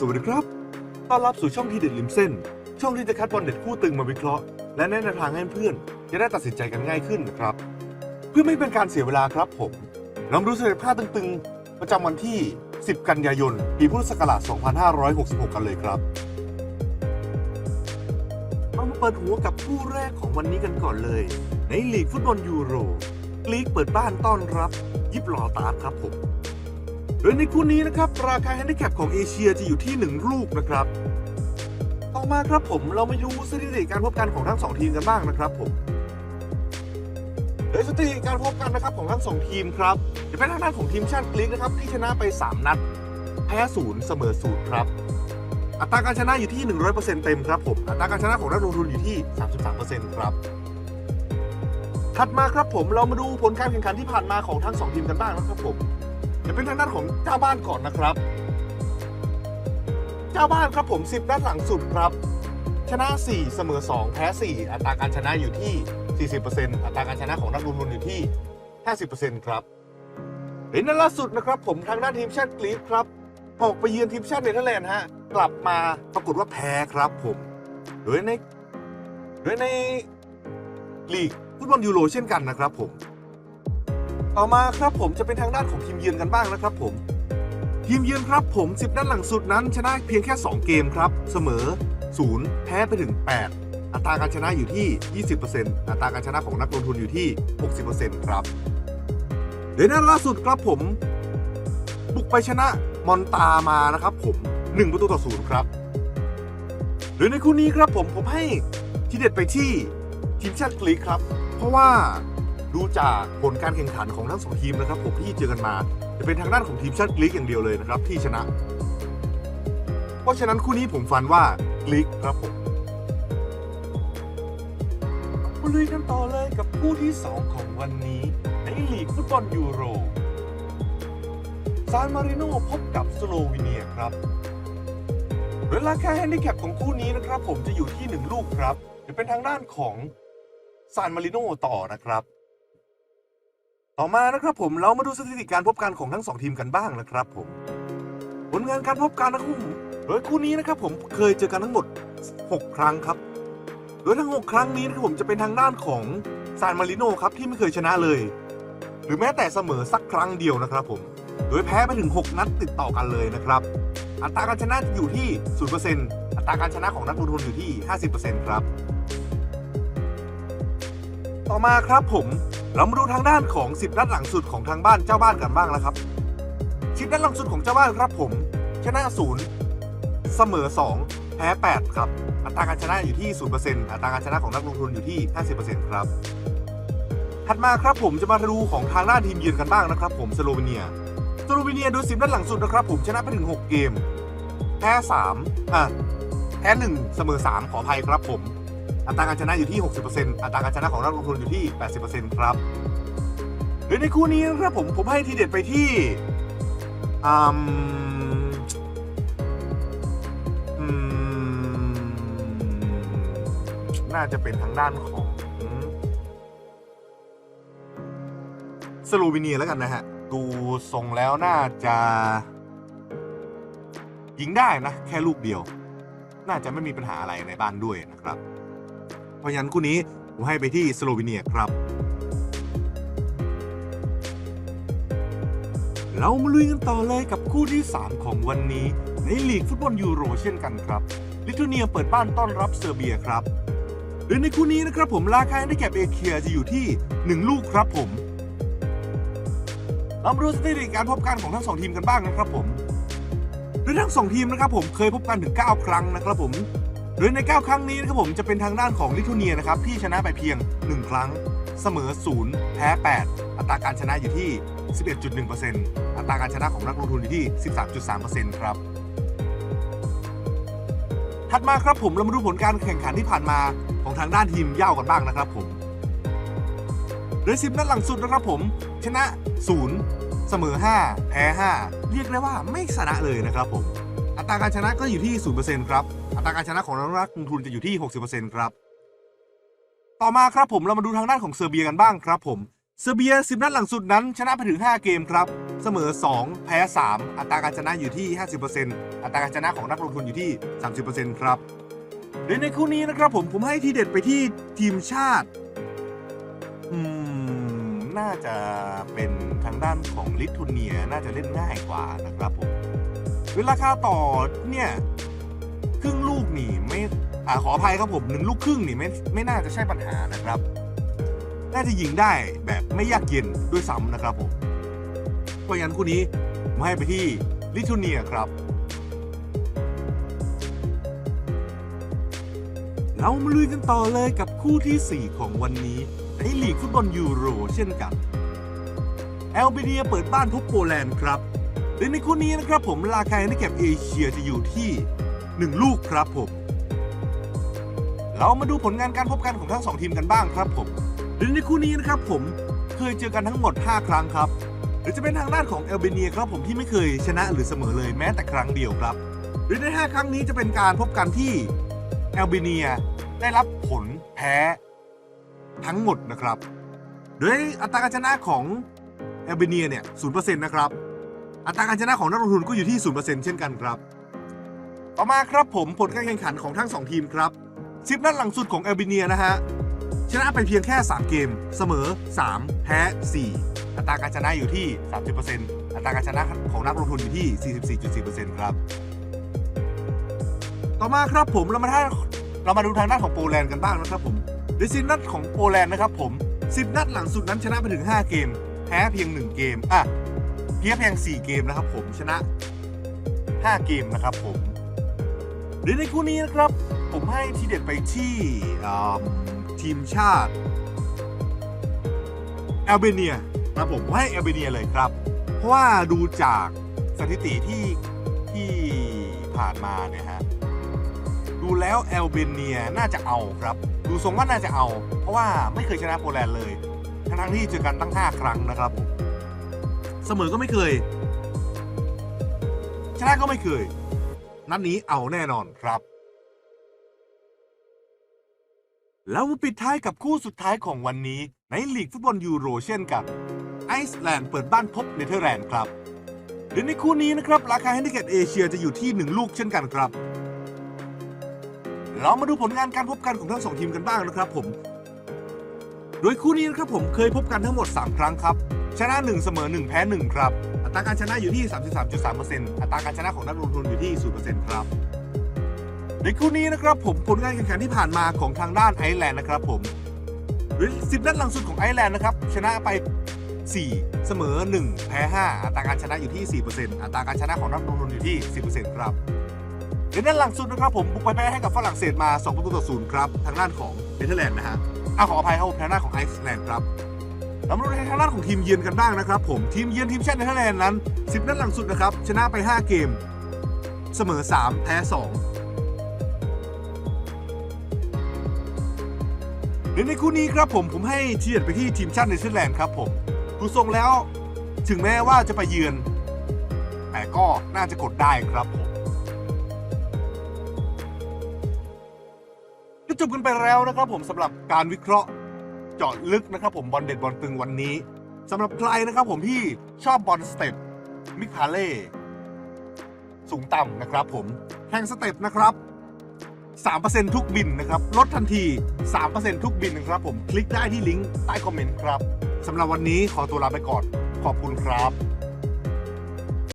สวัสดีครับ ต้อนรับสู่ช่องทีเด็ดริมเส้น ช่องที่จะคัดบอลเด็ดคู่ตึงมาวิเคราะห์ และแนะนำทางให้เพื่อนจะได้ตัดสินใจกันง่ายขึ้นนะครับ เพื่อไม่เป็นการเสียเวลาครับผม เรามาดูสถิติภาพตึงๆ ประจำวันที่ 10 กันยายน ปีพุทธศักราช 2566 กันเลยครับเรามาเปิดหัวกับคู่แรกของวันนี้กันก่อนเลย ในลีกฟุตบอลยูโรลีกเปิดบ้านต้อนรับ ยิบหลอตาครับผม โดยในคู่นี้นะครับ ราคาแฮนดิแคปของเอเชียจะอยู่ที่ 1 ลูกนะครับต่อมาครับผมเรามาดูสถิติการพบกันของทั้ง 2 ทีมกันบ้างนะครับผมโดยสถิติการพบกันนะครับของทั้ง 2 ทีมครับจะเป็นทางด้านของทีมชาติกรีกนะครับที่ชนะไป 3 นัด แพ้ศูนย์เสมอศูนย์ครับ อัตราการชนะอยู่ที่ 100%เต็มครับผมอัตราการชนะของนักลงทุนอยู่ที่ 33%ครับถัดมาครับผมเรามาดูผลการแข่งขันที่ผ่านมาของทั้ง 2 ทีมกันบ้างนะครับผม จะเป็นทางด้านของเจ้าบ้านก่อนนะครับ เจ้าบ้านครับผม 10 ด้านหลังสุดครับ ชนะ 4 เสมอ 2 แพ้ 4 อัตราการชนะอยู่ที่ 40%อัตราการชนะของนักลงทุนอยู่ที่ 50%ครับเห็นนั้นล่าสุดนะครับผมทางด้านทีมชาติกรีซครับออกไปเยือนทีมชาติเนเธอร์แลนด์ฮะกลับมาปรากฏว่าแพ้ครับผมโดยในโดยในลีกฟุตบอลยูโรเช่นกันนะครับผม ต่อมาครับผมจะเป็นทางด้านของทีมเยือนกันบ้างนะครับผมทีมเยือนครับผม10ด้านหลังสุดนั้นชนะเพียงแค่ 2 เกมครับ เสมอ 0 แพ้ไปถึง 8 อัตราการชนะอยู่ที่ 20%อัตราการชนะของนักลงทุนอยู่ที่ 60%ครับเดือนนั้นล่าสุดครับผม บุกไปชนะมอนตามานะครับผม 1 ประตูต่อ0ครับหรือในคู่นี้ครับผมผมให้ทีเด็ดไปที่ทีมชาติกรีกครับ เพราะว่า ดูจากผลการแข่งขันของทั้งสองทีมนะครับผมที่เจอกันมา จะเป็นทางด้านของทีมชาติกรีกอย่างเดียวเลยนะครับที่ชนะ เพราะฉะนั้นคู่นี้ผมฟันว่ากรีกครับผมมาลุยกันต่อเลยกับคู่ที่ 2 ของวันนี้ ในลีกฟุตบอลยูโรซานมาริโนพบกับสโลวีเนียครับโดยราคาแฮนดิแคปของคู่นี้นะครับ ผมจะอยู่ที่ 1 ลูกครับจะเป็นทางด้านของซานมาริโนต่อนะครับ ต่อมานะครับผมเรามาดูสถิติการพบกันของทั้งสองทีมกันบ้างนะครับผมผลงานการพบกันนะครับผมโดยคู่นี้นะครับผมเคยเจอกันทั้งหมด 6 ครั้งครับโดยทั้ง 6 ครั้งนี้นะครับผมจะเป็นทางด้านของซานมาริโนครับที่ไม่เคยชนะเลย หรือแม้แต่เสมอสักครั้งเดียวนะครับผมโดยแพ้ไปถึง 6 นัดติดต่อกันเลยนะครับ อัตราการชนะอยู่ที่ 0%อัตราการชนะของนักลงทุนอยู่ที่ 50%ครับ ต่อมาครับผม เรามาดูทางด้านของ 10 นัดหลังสุดของทางบ้านเจ้าบ้านกันบ้างแล้วครับ10นัดหลังสุดของเจ้าบ้านครับผม ชนะ 0 เสมอ 2 แพ้ 8 ครับ อัตราการชนะอยู่ที่ 0%อัตราการชนะของนักลงทุนอยู่ที่ 50%ครับ ถัดมาครับผมจะมาดูของทางด้านทีมเยือนกันบ้างนะครับผมสโลวีเนีย สโลวีเนียโดย10นัดหลังสุดนะครับผมชนะไปถึง 6 เกม แพ้ 3 อะ แพ้ 1 เสมอ 3 ขออภัยครับผม อัตราการชนะอยู่ที่ 60%อัตราการชนะของนักลงทุนอยู่ที่ 80%ครับโดยในคู่นี้นะครับผมผมให้ทีเด็ดไปที่อืมอืมน่าจะเป็นทางด้านของสโลวีเนียแล้วกันนะฮะ ดูทรงแล้วน่าจะยิงได้นะ แค่ลูกเดียว น่าจะไม่มีปัญหาอะไรในบ้านด้วยนะครับ เพราะฉะนั้นคู่นี้ผมให้ไปที่สโลวีเนียครับ เรามาลุยกันต่อเลยกับคู่ที่ 3 ของวันนี้ ในลีกฟุตบอลยูโรเช่นกันครับ ลิทัวเนียเปิดบ้านต้อนรับเซอร์เบียครับโดยในคู่นี้นะครับผมราคาได้แก็บเอเคียจะอยู่ที่ 1 ลูกครับผมเรามาดูสถิติการพบกันของทั้งสองทีมกันบ้างนะครับผมโดยทั้งสองทีมนะครับผมเคยพบกันถึง 9 ครั้งนะครับผม โดยใน 9 ครั้งนี้นะครับผมจะเป็นทางด้านของลิทัวเนียนะครับที่ชนะไปเพียง 1 ครั้ง เสมอ 0 แพ้ 8 อัตราการชนะอยู่ที่ 11.1%อัตราการชนะของนักลงทุนอยู่ที่ 13.3%ครับถัดมาครับผมเรามาดูผลการแข่งขันที่ผ่านมาของทางด้านทีมเย่ากันบ้างนะครับผมโดยสิบนัดหลังสุดนะครับผมชนะ 0 เสมอ 5 แพ้ 5 เรียกได้ว่าไม่ชนะเลยนะครับผม อัตราการชนะก็อยู่ที่ 0%ครับ อัตราการชนะของนักลงทุนจะอยู่ที่ 60%ครับ ต่อมาครับผมเรามาดูทางด้านของเซอร์เบียกันบ้างครับผมเซอร์เบีย 10 นัดหลังสุดนั้นชนะไปถึง 5 เกมครับ เสมอ 2 แพ้ 3 อัตราการชนะอยู่ที่ 50%อัตราการชนะของนักลงทุนอยู่ที่ 30%ครับโดยในคู่นี้นะครับผมผมให้ทีเด็ดไปที่ทีมชาติ อืม น่าจะเป็นทางด้านของลิทัวเนียน่าจะเล่นง่ายกว่านะครับผม เวลาค่าต่อเนี่ยครึ่งลูกนี่ไม่อ่าขออภัยครับผมหนึ่งลูกครึ่งนี่ไม่ไม่น่าจะใช่ปัญหานะครับ น่าจะยิงได้แบบไม่ยากเย็นด้วยซ้ำนะครับผมเพราะงั้นคู่นี้ผมให้ไปที่ลิทัวเนียครับ เรามาลุยกันต่อเลยกับคู่ที่ 4 ของวันนี้ในลีกฟุตบอลยูโรเช่นกันแอลเบเนียเปิดบ้านพบโปแลนด์ครับ โดยในคู่นี้นะครับผมราคาในแก็บเอเชียจะอยู่ที่ 1 ลูกครับผม เรามาดูผลงานการพบกันของทั้งสองทีมกันบ้างครับผมโดยในคู่นี้นะครับผมเคยเจอกันทั้งหมด 5 ครั้งครับหรือจะเป็นทางด้านของแอลเบเนียครับผมที่ไม่เคยชนะหรือเสมอเลยแม้แต่ครั้งเดียวครับโดยใน 5 ครั้งนี้จะเป็นการพบกันที่แอลเบเนียได้รับผลแพ้ทั้งหมดนะครับ โดยอัตราการชนะของแอลเบเนียเนี่ย0%นะครับ อัตราการชนะของนักลงทุนก็อยู่ที่ 0%เช่นกันครับ ต่อมาครับผมผลการแข่งขันของทั้ง 2 ทีมครับ10นัดหลังสุดของแอลเบเนียนะฮะ ชนะไปเพียงแค่ 3 เกม เสมอ 3 แพ้ 4 อัตราการชนะอยู่ที่ 30%อัตราการชนะของนักลงทุนอยู่ที่ 44.4%ครับ ต่อมาครับผมเรามาท่าเรามาดูทางด้านของโปแลนด์กันบ้างนะครับผมดยสิบนัดของโปแลนด์นะครับผม 10 นัดหลังสุดนั้นชนะไปถึง 5 เกม แพ้เพียง 1 เกม อะ เพียงเพียง 4 เกมนะครับผมชนะ 5 เกมนะครับผมหรือในคู่นี้นะครับ ผมให้ทีเด็ดไปที่ทีมชาติแอลเบเนียครับผมให้แอลเบเนียเลยครับ เพราะว่าดูจากสถิติที่ที่ผ่านมาเนี่ยฮะดูแล้วแอลเบเนียน่าจะเอาครับ ดูทรงว่าน่าจะเอา เพราะว่าไม่เคยชนะโปแลนด์เลย ทั้งที่เจอกันตั้ง 5 ครั้งนะครับผม เสมอก็ไม่เคย ชนะก็ไม่เคย นัดนี้เอาแน่นอนครับ แล้วมาปิดท้ายกับคู่สุดท้ายของวันนี้ ในลีกฟุตบอลยูโรเช่นกันไอซ์แลนด์เปิดบ้านพบเนเธอร์แลนด์ครับโดยในคู่นี้นะครับ ราคาแฮนดิแคปเอเชียจะอยู่ที่ 1 ลูกเช่นกันครับ เรามาดูผลงานการพบกันของทั้งสองทีมกันบ้างนะครับผม โดยคู่นี้นะครับผมเคยพบกันทั้งหมด 3 ครั้งครับ ชนะ 1 เสมอ 1 แพ้ 1 ครับ อัตราการชนะอยู่ที่ 33.3%อัตราการชนะของนักลงทุนอยู่ที่ 0%ครับ ในคู่นี้นะครับผมผลการแข่งขันที่ผ่านมาของทางด้านไอร์แลนด์นะครับผมโดย10นัดหลังสุดของไอร์แลนด์นะครับชนะไป 4 เสมอ 1 แพ้ 5 อัตราการชนะอยู่ที่ 4%อัตราการชนะของนักลงทุนอยู่ที่ 10%ครับในด้านหลังสุดนะครับผมบุกไปแพ้ให้กับฝรั่งเศสมา2ประตูต่อศูนย์ครับทางด้านของเนเธอร์แลนด์นะฮะอะขออภัยครับผมทางด้านของไอซ์แลนด์ครับ เรามาดูในทางด้านของทีมเยือนกันบ้างนะครับ ผมทีมเยือนทีมชาติเนเธอร์แลนด์นั้น 10 นัดหลังสุดนะครับ ชนะไป 5 เกม เสมอ 3 แพ้ 2 เดี๋ยวในคู่นี้ครับผมผมให้เทียดไปที่ทีมชาติเนเธอร์แลนด์ครับผมดูทรงแล้วถึงแม้ว่าจะไปเยือน แต่ก็น่าจะกดได้ครับผมก็จบกันไปแล้วนะครับผมสำหรับการวิเคราะห์ เจาะลึกนะครับผมบอลเด็ดบอลตึงวันนี้สำหรับใครนะครับผมที่ชอบบอลสเต็ปมิคาเล่สูงต่ำนะครับผมแห่งสเต็ปนะครับ 3%ทุกบินนะครับ ลดทันที 3%ทุกบินนะครับผมคลิกได้ที่ลิงก์ใต้คอมเมนต์ครับสำหรับวันนี้ขอตัวลาไปก่อนขอบคุณครับ